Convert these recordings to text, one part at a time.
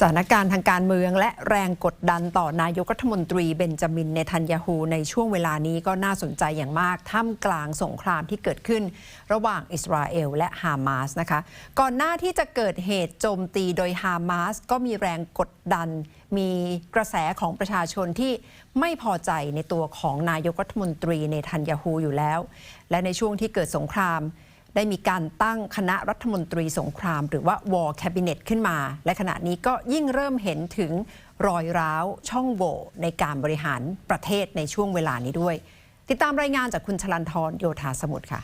สถานการณ์ทางการเมืองและแรงกดดันต่อนายกรัฐมนตรีเบนจามินเนทันยาฮูในช่วงเวลานี้ก็น่าสนใจอย่างมาก ท่ามกลางสงครามที่เกิดขึ้น ระหว่างอิสราเอลและฮามาสนะคะ ก่อนหน้าที่จะเกิดเหตุโจมตีโดยฮามาสก็มีแรงกดดัน มีกระแสของประชาชนที่ไม่พอใจในตัวของนายกรัฐมนตรีเนทันยาฮูอยู่แล้ว และในช่วงที่เกิดสงคราม ได้มีการตั้งคณะรัฐมนตรีสงคราม หรือว่า War Cabinet ขึ้นมา และขณะนี้ก็ยิ่งเริ่มเห็นถึงรอยร้าวช่องโหว่ในการบริหารประเทศในช่วงเวลานี้ด้วย ติดตามรายงานจากคุณชลันทรโยธาสมุทรค่ะ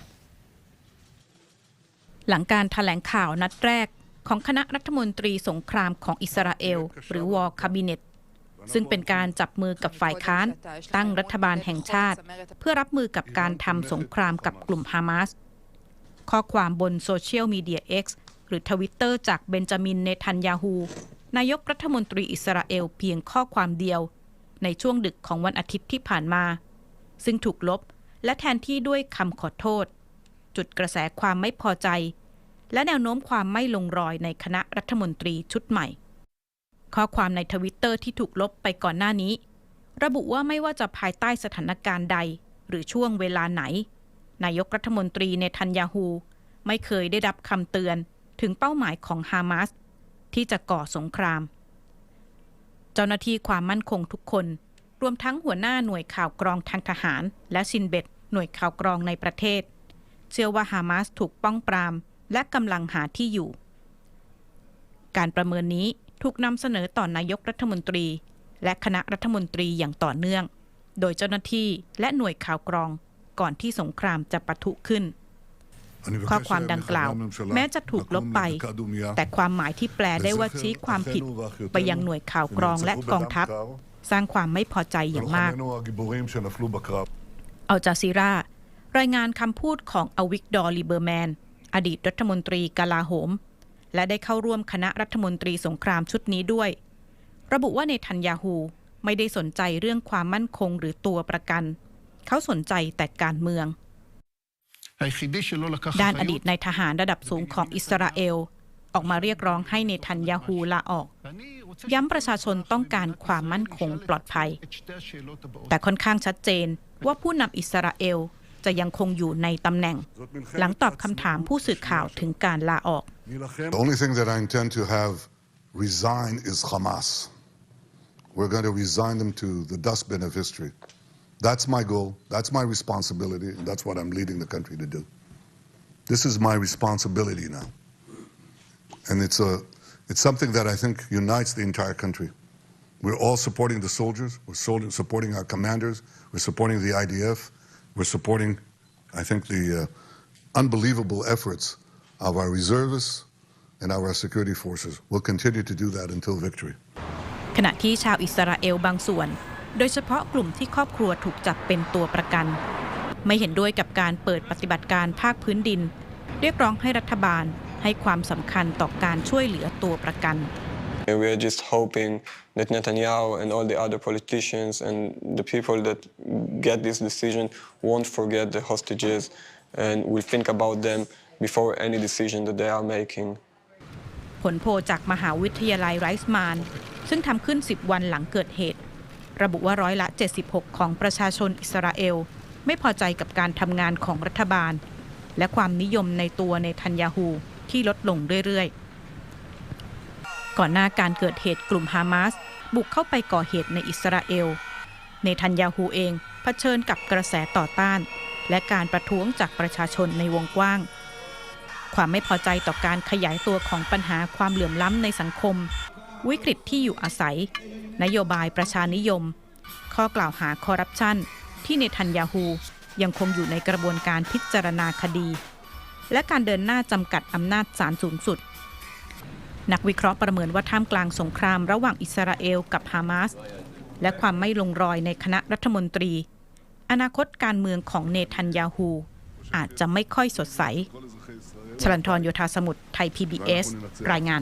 หลังการถแถลงข่าวนัดแรกของคณะรัฐมนตรีสงครามของอิสราเอล หรือวอ r คาบิเนตซึ่งเป็นการจับมือกับฝ่ายค้าน ตั้งรัฐบาลแห่งชาติ เพื่อรับมือกับการทำสงครามกับกลุ่มฮามาส ข้อความบนโซเชียลมีเดีย X หรือทวิตเตอร์จากเบนจามินเนทันยาฮูนายกรัฐมนตรีอิสราเอลเพียงข้อความเดียว ในช่วงดึกของวันอาทิตย์ที่ผ่านมา ซึ่งถูกลบและแทนที่ด้วยคำขอโทษ จุดกระแสความไม่พอใจ และแนวโน้มความไม่ลงรอยในคณะรัฐมนตรีชุดใหม่ ข้อความในทวิตเตอร์ที่ถูกลบไปก่อนหน้านี้ ระบุว่าไม่ว่าจะภายใต้สถานการณ์ใด หรือช่วงเวลาไหน นายกรัฐมนตรีเนทันยาฮู ไม่เคยได้รับคำเตือนถึงเป้าหมายของฮามาสที่จะก่อสงคราม เจ้าหน้าที่ความมั่นคงทุกคน รวมทั้งหัวหน้าหน่วยข่าวกรองทางทหาร และซินเบ็ดหน่วยข่าวกรองในประเทศ เชื่อว่าฮามาสถูกป้องปราม และกำลังหาที่อยู่ การประเมินนี้ถูกนำเสนอต่อนนายกรัฐมนตรี และคณะรัฐมนตรีอย่างต่อเนื่อง โดยเจ้าหน้าที่และหน่วยข่าวกรอง ก่อนที่สงครามจะปะทุขึ้น ข้อความดังกล่าว แม้จะถูกลบไป แต่ความหมายที่แปลได้ว่าชี้ความผิด ไปยังหน่วยข่าวกรองและกองทัพ สร้างความไม่พอใจอย่างมากอัลจาซีรารายงานคำพูดของอวิกดอร์ลิเบอร์แมน อดีตรัฐมนตรีกลาโหม และได้เข้าร่วมคณะรัฐมนตรีสงครามชุดนี้ด้วย ระบุว่าในทันยาฮูไม่ได้สนใจเรื่องความมั่นคงหรือตัวประกัน เขาสนใจแต่การเมือง ด้านอดีตนายทหารระดับสูงของอิสราเอล ออกมาเรียกร้องให้เนทันยาฮูลาออก ย้ำประชาชนต้องการความมั่นคงปลอดภัย แต่ค่อนข้างชัดเจนว่าผู้นำอิสราเอลจะยังคงอยู่ในตำแหน่ง หลังตอบคำถามผู้สื่อข่าวถึงการลาออก The only thing that I intend to have resign is Hamas. We're going to resign them to the dustbin of history. That's my goal. That's my responsibility. And that's what I'm leading the country to do. This is my responsibility now. And it's, a, it's something that I think unites the entire country. We're all supporting the soldiers. We're soldier, supporting our commanders. We're supporting the IDF. We're supporting, I think, the uh, unbelievable efforts of our reservists and our security forces. We'll continue to do that until victory. ขณะที่ชาวอิสราเอลบางส่วน โดยเฉพาะกลุ่มที่ครอบครัวถูกจับเป็นตัวประกัน ไม่เห็นด้วยกับการเปิดปฏิบัติการภาคพื้นดิน เรียกร้องให้รัฐบาลให้ความสำคัญต่อการช่วยเหลือตัวประกัน And we are just hoping that Netanyahu and all the other politicians and the people that get this decision won't forget the hostages and will think about them before any decision that they are making. ผลโพลจากมหาวิทยาลัยไรส์มาน ซึ่งทำขึ้น 10 วันหลังเกิดเหตุ ระบุว่าร้อยละ 76 ของประชาชนอิสราเอล ไม่พอใจกับการทำงานของรัฐบาล และความนิยมในตัวในทันยาฮูที่ลดลงเรื่อยๆ ก่อนหน้าการเกิดเหตุกลุ่มฮามาสบุกเข้าไปก่อเหตุในอิสราเอล ในทันยาฮูเองเผชิญกับกระแสต่อต้าน และการประท้วงจากประชาชนในวงกว้าง ความไม่พอใจต่อการขยายตัวของปัญหาความเหลื่อมล้ำในสังคม วิกฤตที่อยู่อาศัย นโยบายประชานิยม ข้อกล่าวหาคอร์รัปชันที่เนทันยาฮูยังคงอยู่ในกระบวนการพิจารณาคดี และการเดินหน้าจำกัดอำนาจศาลสูงสุด นักวิเคราะห์ประเมินว่าท่ามกลางสงครามระหว่างอิสราเอลกับฮามาส และความไม่ลงรอยในคณะรัฐมนตรี อนาคตการเมืองของเนทันยาฮูอาจจะไม่ค่อยสดใส ชลันทรโยธาสมุทรไทย PBS รายงาน